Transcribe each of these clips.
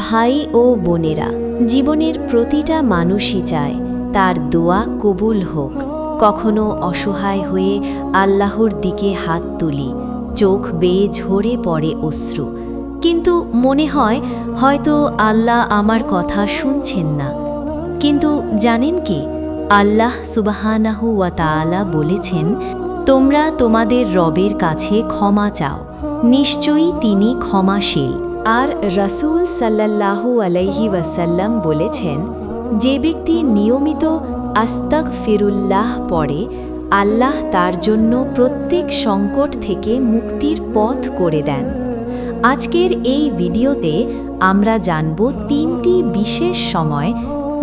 ভাই ও বোনেরা, জীবনের প্রতিটা মানুষই চায় তার দোয়া কবুল হোক। কখনো অসহায় হয়ে আল্লাহর দিকে হাত তুলি, চোখ বেয়ে ঝরে পড়ে অশ্রু। কিন্তু মনে হয়, হয়তো আল্লাহ আমার কথা শুনছেন না। কিন্তু জানেন কি? আল্লাহ সুবাহানাহু ওয়া তাআলা বলেছেন, তোমরা তোমাদের রবের কাছে ক্ষমা চাও। নিশ্চয়ই তিনি ক্ষমাশীল। আর রাসূল সাল্লাল্লাহু আলাইহি ওয়াসাল্লাম বলেছেন, যে ব্যক্তি নিয়মিত আস্তাক ফিরুল্লাহ পড়ে, আল্লাহ তার জন্য প্রত্যেক সংকট থেকে মুক্তির পথ করে দেন। আজকের এই ভিডিওতে আমরা জানব তিনটি বিশেষ সময়,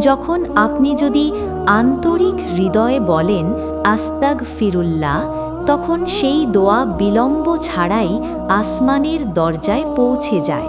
যখন আপনি যদি আন্তরিক হৃদয়ে বলেন আস্তাগ ফিরুল্লাহ তখন সেই দোয়া বিলম্ব ছাড়াই আসমানের দরজায় পৌঁছে যায়।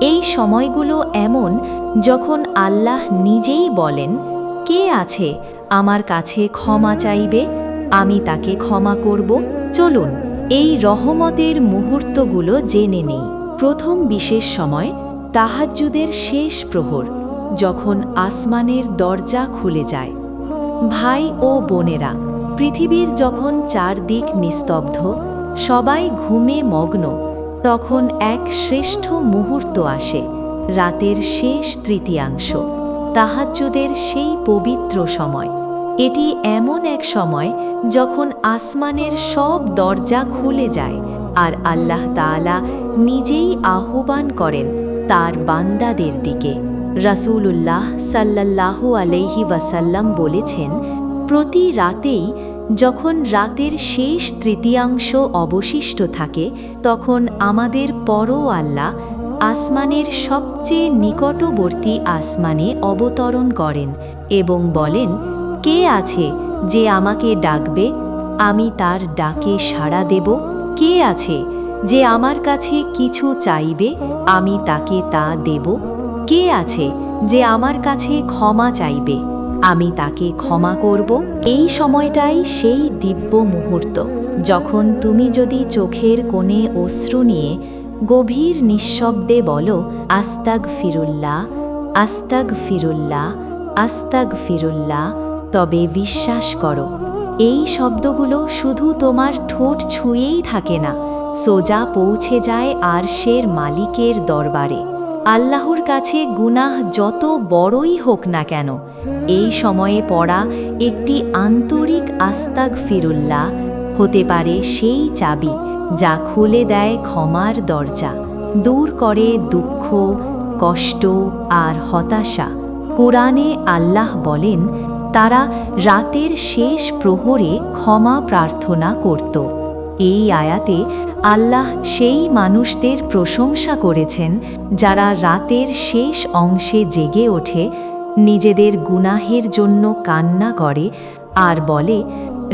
এই সময়গুলো এমন যখন আল্লাহ নিজেই বলেন, কে আছে আমার কাছে ক্ষমা চাইবে? আমি তাকে ক্ষমা করব। চলুন, এই রহমতের মুহূর্তগুলো জেনে নেই। প্রথম বিশেষ সময়, তাহাজ্জুদের শেষ প্রহর, যখন আসমানের দরজা খুলে যায়। ভাই ও বোনেরা পৃথিবীর যখন চারদিক নিস্তব্ধ, সবাই ঘুমে মগ্ন, তখন এক শ্রেষ্ঠ মুহূর্ত আসে, রাতের শেষ তৃতীয়াংশ, তাহাজ্জুদের সেই পবিত্র সময়। এটি এমন এক সময় যখন আসমানের সব দরজা খুলে যায় আর আল্লাহ তাআলা নিজেই আহ্বান করেন তার বান্দাদের দিকে। রাসূলুল্লাহ সাল্লাল্লাহু আলাইহি ওয়াসাল্লাম বলেছেন প্রতি রাতেই যখন রাতের শেষ তৃতীয়াংশ অবশিষ্ট থাকে, তখন আমাদের পর আল্লাহ আসমানের সবচেয়ে নিকটবর্তী আসমানে অবতরণ করেন এবং বলেন, কে আছে যে আমাকে ডাকবে? আমি তার ডাকে সাড়া দেব। কে আছে যে আমার কাছে কিছু চাইবে? আমি তাকে তা দেব। কে আছে যে আমার কাছে ক্ষমা চাইবে? আমি তাকে ক্ষমা করব। এই সময়টাই সেই দিব্য মুহূর্ত, যখন তুমি যদি চোখের কোণে অশ্রু নিয়ে গভীর নিঃশব্দে বলো আস্তাগ ফিরুল্লাহ আস্তাগ ফিরুল্লাহ আস্তাগ ফিরুল্লাহ তবে বিশ্বাস করো, এই শব্দগুলো শুধু তোমার ঠোঁট ছুঁয়েই থাকে না, সোজা পৌঁছে যায় আর শের মালিকের দরবারে। আল্লাহর কাছে গুনাহ যত বড়ই হোক না কেন, এই সময়ে পড়া একটি আন্তরিক আস্তাক ফিরুল্লাহ হতে পারে সেই চাবি যা খুলে দেয় ক্ষমার দরজা, দূর করে দুঃখ, কষ্ট আর হতাশা। কোরআনে আল্লাহ বলেন, তারা রাতের শেষ প্রহরে ক্ষমা প্রার্থনা করত। এই আয়াতে আল্লাহ সেই মানুষদের প্রশংসা করেছেন, যারা রাতের শেষ অংশে জেগে ওঠে, নিজেদের গুনাহের জন্য কান্না করে আর বলে,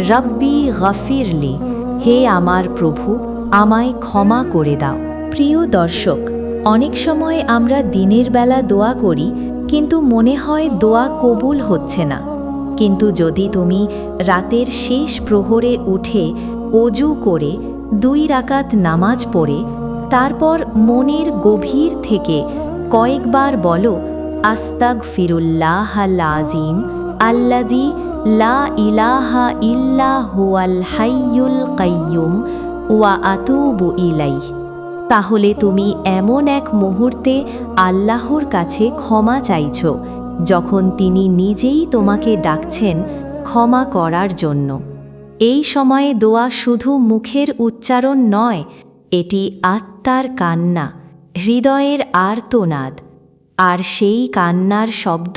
রব্বি গফিরলি, হে আমার প্রভু, আমায় ক্ষমা করে দাও। প্রিয় দর্শক, অনেক সময় আমরা দিনের বেলা দোয়া করি, কিন্তু মনে হয় দোয়া কবুল হচ্ছে না। কিন্তু যদি তুমি রাতের শেষ প্রহরে উঠে অজু করে দুই রাকাত নামাজ পড়ে, তারপর মনের গভীর থেকে কয়েকবার বলো আস্তাগ ফিরুল্লাহ আজিম আল্লাজি লা ইলাহা ইল্লা হুয়াল হাইয়ুল কাইয়ুম, ওয়া আতুবু ইলাই তাহলে তুমি এমন এক মুহূর্তে আল্লাহর কাছে ক্ষমা চাইছ, যখন তিনি নিজেই তোমাকে ডাকছেন ক্ষমা করার জন্য। এই সময়ে দোয়া শুধু মুখের উচ্চারণ নয়, এটি আত্মার কান্না, হৃদয়ের আর্তনাদ। আর সেই কান্নার শব্দ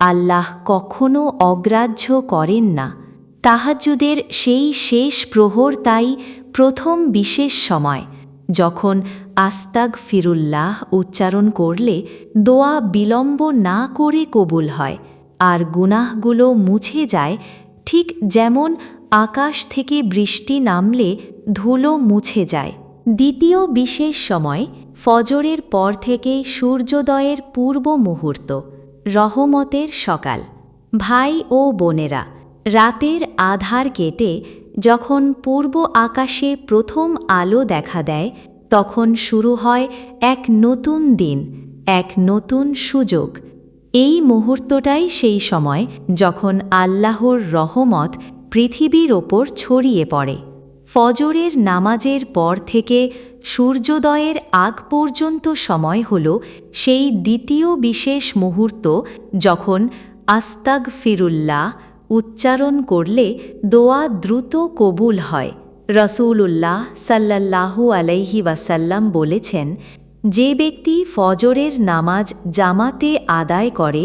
আল্লাহ কখনো অগ্রাহ্য করেন না। তাহাজ্জুদের সেই শেষ প্রহর তাই প্রথম বিশেষ সময়, যখন আস্তাগ ফিরুল্লাহ উচ্চারণ করলে দোয়া বিলম্ব না করে কবুল হয়, আর গুনাহগুলো মুছে যায়, ঠিক যেমন আকাশ থেকে বৃষ্টি নামলে ধুলো মুছে যায়। দ্বিতীয় বিশেষ সময়, ফজরের পর থেকে সূর্যোদয়ের পূর্ব মুহূর্ত, রহমতের সকাল। ভাই ও বোনেরা, রাতের আধার কেটে যখন পূর্ব আকাশে প্রথম আলো দেখা দেয়, তখন শুরু হয় এক নতুন দিন, এক নতুন সুযোগ। এই মুহূর্তটাই সেই সময় যখন আল্লাহর রহমত পৃথিবীর ওপর ছড়িয়ে পড়ে। ফজরের নামাজের পর থেকে সূর্যোদয়ের আগ পর্যন্ত সময় হল সেই দ্বিতীয় বিশেষ মুহূর্ত যখন আস্তাগ ফিরুল্লাহ উচ্চারণ করলে দোয়া দ্রুত কবুল হয়। রসুল্লাহ সাল্লাল্লাহু আলাইহি ওয়াসাল্লাম বলেছেন, যে ব্যক্তি ফজরের নামাজ জামাতে আদায় করে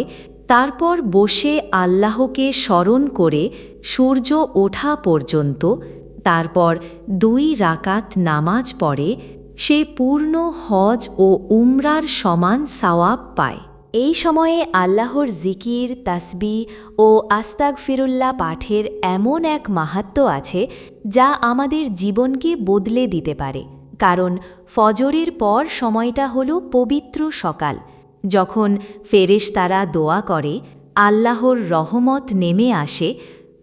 তারপর বসে আল্লাহকে স্মরণ করে সূর্য ওঠা পর্যন্ত, তারপর দুই রাকাত নামাজ পড়ে, সে পূর্ণ হজ ও উমরার সমান সাওয়াব পায়। এই সময়ে আল্লাহর জিকির, তাসবি ও আস্তাক ফিরুল্লাহ পাঠের এমন এক মাহাত্ম আছে যা আমাদের জীবনকে বদলে দিতে পারে। কারণ ফজরের পর সময়টা হল পবিত্র সকাল। যখন ফেরেশতারা দোয়া করে, আল্লাহর রহমত নেমে আসে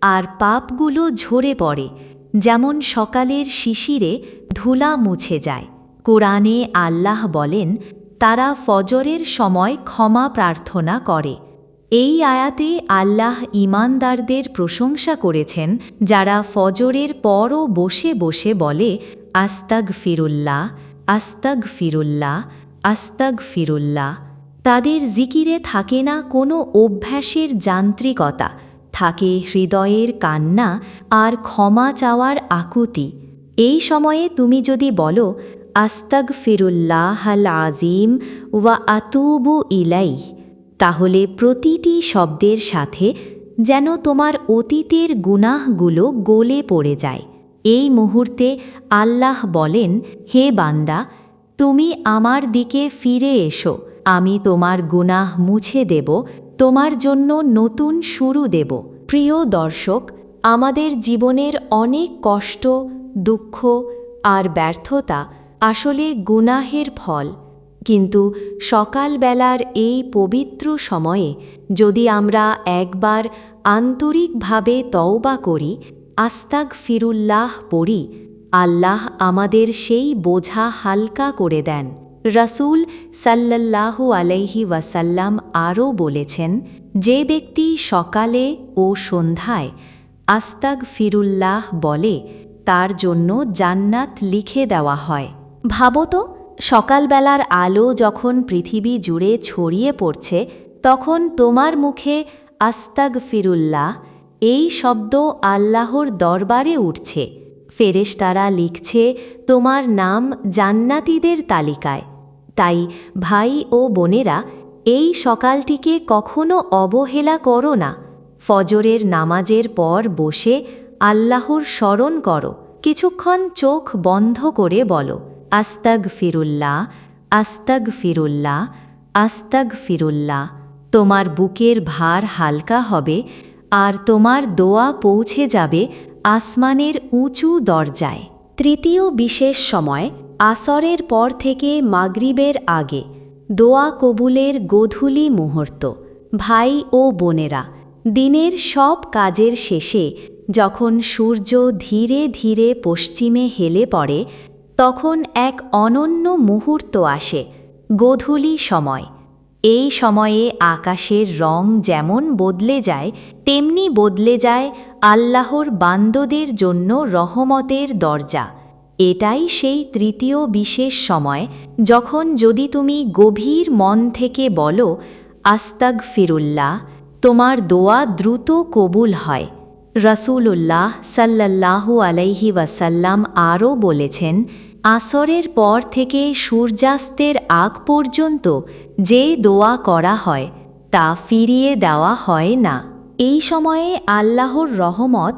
আর পাপগুলো ঝরে পড়ে, যেমন সকালের শিশিরে ধুলা মুছে যায়। কোরআনে আল্লাহ বলেন, তারা ফজরের সময় ক্ষমা প্রার্থনা করে। এই আয়াতে আল্লাহ ইমানদারদের প্রশংসা করেছেন, যারা ফজরের পরও বসে বসে বলে আস্তাগ ফিরুল্লাহ আস্তাগ ফিরুল্লাহ আস্তাগ ফিরুল্লাহ তাদের জিকিরে থাকে না কোনো অভ্যাসের যান্ত্রিকতা, থাকে হৃদয়ের কান্না আর ক্ষমা চাওয়ার আকুতি। এই সময়ে তুমি যদি বলো আস্তাগ ফিরুল্লাহ আল আজিম ওয়া আতুবু ইলাই তাহলে প্রতিটি শব্দের সাথে যেন তোমার অতীতের গুনাহগুলো গলে পড়ে যায়। এই মুহূর্তে আল্লাহ বলেন, হে বান্দা, তুমি আমার দিকে ফিরে এসো আমি তোমার গুনাহ মুছে দেব, তোমার জন্য নতুন শুরু দেব। প্রিয় দর্শক, আমাদের জীবনের অনেক কষ্ট, দুঃখ আর ব্যর্থতা আসলে গুনাহের ফল। কিন্তু সকালবেলার এই পবিত্র সময়ে যদি আমরা একবার আন্তরিকভাবে তওবা করি আস্তাক ফিরুল্লাহ পড়ি, আল্লাহ আমাদের সেই বোঝা হালকা করে দেন। রসুল সাল্লাল্লাহু আলাইহি ওয়াসাল্লাম আরও বলেছেন, যে ব্যক্তি সকালে ও সন্ধ্যায় আস্তাগ ফিরুল্লাহ বলে, তার জন্য জান্নাত লিখে দেওয়া হয়। ভাবত সকালবেলার আলো যখন পৃথিবী জুড়ে ছড়িয়ে পড়ছে, তখন তোমার মুখে আস্তাগ ফিরুল্লাহ এই শব্দ আল্লাহর দরবারে উঠছে। ফেরেশতারা লিখছে, তোমার নাম জান্নাতীদের তালিকায়। তাই ভাই ও বোনেরা, এই সকালটিকে কখনো অবহেলা করো না। ফজরের নামাজের পর বসে আল্লাহর স্মরণ করো। কিছুক্ষণ চোখ বন্ধ করে বলো আস্তাগ ফিরুল্লাহ আস্তাগ ফিরুল্লাহ আস্তাগ ফিরুল্লাহ তোমার বুকের ভার হালকা হবে, আর তোমার দোয়া পৌঁছে যাবে আসমানের উঁচু দরজায়। তৃতীয় বিশেষ সময় আসরের পর থেকে মাগরিবের আগে দোয়া কবুলের গোধূলি মুহূর্ত, ভাই ও বোনেরা, দিনের সব কাজের শেষে যখন সূর্য ধীরে ধীরে পশ্চিমে হেলে পড়ে, তখন এক অনন্য মুহূর্ত আসে, গোধূলি সময়। এই সময়ে আকাশের রং যেমন বদলে যায়, তেমনি বদলে যায় আল্লাহর বান্দদের জন্য রহমতের দরজা। এটাই সেই তৃতীয় বিশেষ সময়, যখন যদি তুমি গভীর মন থেকে বলো আস্তাগ ফিরুল্লাহ তোমার দোয়া দ্রুত কবুল হয়। রসুল্লাহ সাল্লাল্লাহু আলাইহি ওয়াসাল্লাম আরও বলেছেন, আসরের পর থেকে সূর্যাস্তের আগ পর্যন্ত যে দোয়া করা হয়, তা ফিরিয়ে দেওয়া হয় না। এই সময়ে আল্লাহর রহমত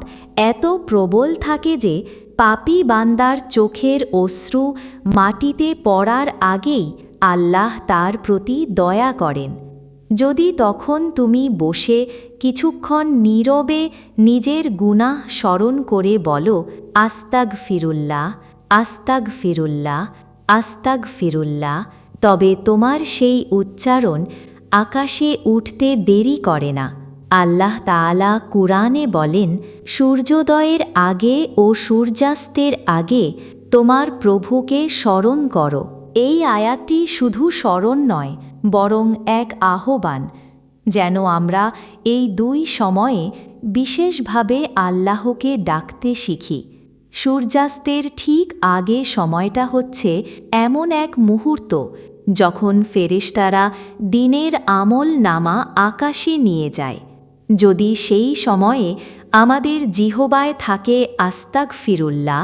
এত প্রবল থাকে যে পাপি বান্দার চোখের অশ্রু মাটিতে পড়ার আগেই আল্লাহ তার প্রতি দয়া করেন। যদি তখন তুমি বসে কিছুক্ষণ নীরবে নিজের গুনাহ স্মরণ করে বলো আস্তাগ ফিরুল্লাহ আস্তাগ ফিরুল্লাহ আস্তাগ ফিরুল্লাহ তবে তোমার সেই উচ্চারণ আকাশে উঠতে দেরি করে না। আল্লাহ তাআলা কুরআনে বলেন, সূর্যোদয়ের আগে ও সূর্যাস্তের আগে তোমার প্রভুকে স্মরণ করো। এই আয়াতটি শুধু স্মরণ নয়, বরং এক আহ্বান, যেন আমরা এই দুই সময়ে বিশেষভাবে আল্লাহকে ডাকতে শিখি। সূর্যাস্তের ঠিক আগে সময়টা হচ্ছে এমন এক মুহূর্ত, যখন ফেরেশতারা দিনের আমল নামা আকাশে নিয়ে যায়। যদি সেই সময়ে আমাদের জিহবায় থাকে আস্তাক ফিরুল্লাহ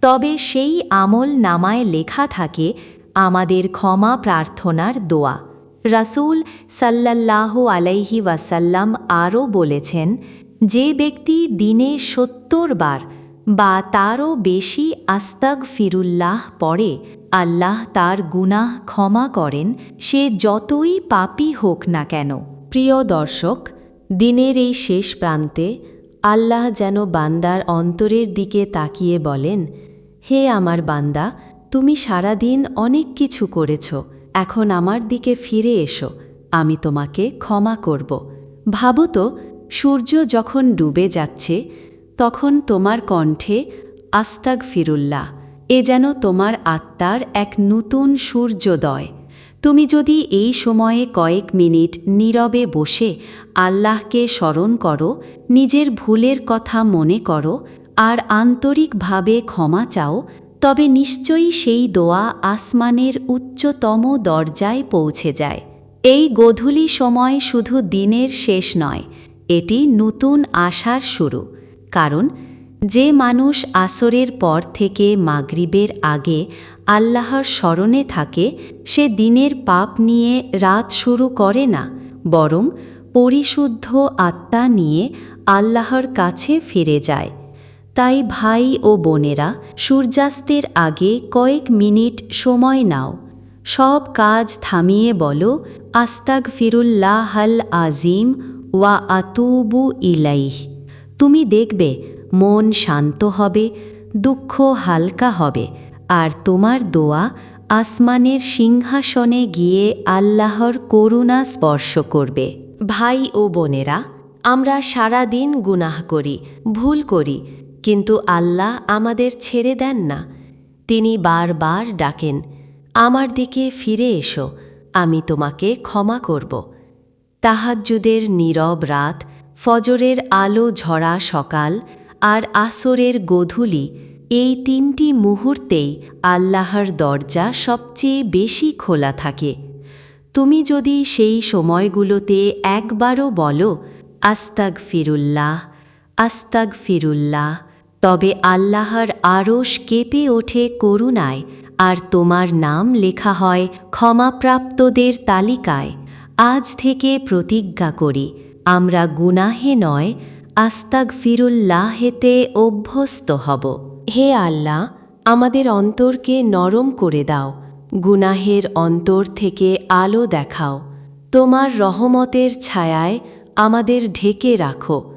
তবে সেই আমল নামায় লেখা থাকে আমাদের ক্ষমা প্রার্থনার দোয়া। রাসূল সাল্লাল্লাহ আলাইহি ওয়াসাল্লাম আরও বলেছেন, যে ব্যক্তি দিনে সত্তর বার বা তারও বেশি আস্তাগ ফিরুল্লাহ পড়ে, আল্লাহ তার গুনাহ ক্ষমা করেন, সে যতই পাপী হোক না কেন। প্রিয় দর্শক দিনের এই শেষ প্রান্তে আল্লাহ যেন বান্দার অন্তরের দিকে তাকিয়ে বলেন, হে আমার বান্দা, তুমি সারাদিন অনেক কিছু করেছ, এখন আমার দিকে ফিরে এসো, আমি তোমাকে ক্ষমা করব। ভাবো তো, সূর্য যখন ডুবে যাচ্ছে, তখন তোমার কণ্ঠে আস্তাগ ফিরুল্লাহ এ যেন তোমার আত্মার এক নতুন সূর্যোদয়। তুমি যদি এই সময়ে কয়েক মিনিট নীরবে বসে আল্লাহকে স্মরণ করো, নিজের ভুলের কথা মনে করো, আর আন্তরিকভাবে ক্ষমা চাও, তবে নিশ্চয়ই সেই দোয়া আসমানের উচ্চতম দরজায় পৌঁছে যায়। এই গোধূলি সময় শুধু দিনের শেষ নয়, এটি নতুন আশার শুরু। কারণ, যে মানুষ আসরের পর থেকে মাগরিবের আগে আল্লাহর স্মরণে থাকে, সে দিনের পাপ নিয়ে রাত শুরু করে না, বরং পরিশুদ্ধ আত্মা নিয়ে আল্লাহর কাছে ফিরে যায়। তাই ভাই ও বোনেরা, সূর্যাস্তের আগে কয়েক মিনিট সময় নাও। সব কাজ থামিয়ে বলো আস্তাগ ফিরুল্লাহাল আজিম ওয়া আতুবু ইলাইহ। তুমি দেখবে, মন শান্ত হবে, দুঃখ হালকা হবে। আর তোমার দোয়া আসমানের সিংহাসনে গিয়ে আল্লাহর করুণা স্পর্শ করবে। ভাই ও বোনেরা, আমরা সারা দিন গুনাহ করি, ভুল করি, কিন্তু আল্লাহ আমাদের ছেড়ে দেন না। তিনি বারবার ডাকেন, আমার দিকে ফিরে এসো, আমি তোমাকে ক্ষমা করব। তাহাজ্জুদের নীরব রাত, ফজরের আলো ঝরা সকাল, আর আসরের গোধূলি এই তিনটি মুহূর্তেই আল্লাহর দরজা সবচেয়ে বেশি খোলা থাকে। তুমি যদি সেই সময়গুলোতে একবারও বলো আস্তাগ ফিরুল্লাহ আস্তাগ ফিরুল্লাহ তবে আল্লাহর আরশ কেঁপে ওঠে করুণায়, আর তোমার নাম লেখা হয় ক্ষমাপ্রাপ্তদের তালিকায়। আজ থেকে প্রতিজ্ঞা করি, আমরা গুনাহে নয় আস্তাগ ফিরুল্লাহেতে অভ্যস্ত হব। হে আল্লাহ, আমাদের অন্তরকে নরম করে দাও, গুনাহের অন্তর থেকে আলো দেখাও। তোমার রহমতের ছায়ায় আমাদের ঢেকে রাখো।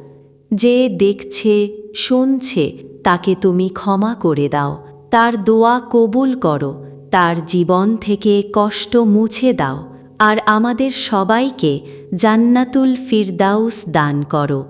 যে দেখছে, শুনছে, তাকে তুমি ক্ষমা করে দাও। তার দোয়া কবুল করো, তার জীবন থেকে কষ্ট মুছে দাও। আর আমাদের সবাইকে জান্নাতুল ফিরদাউস দান করো।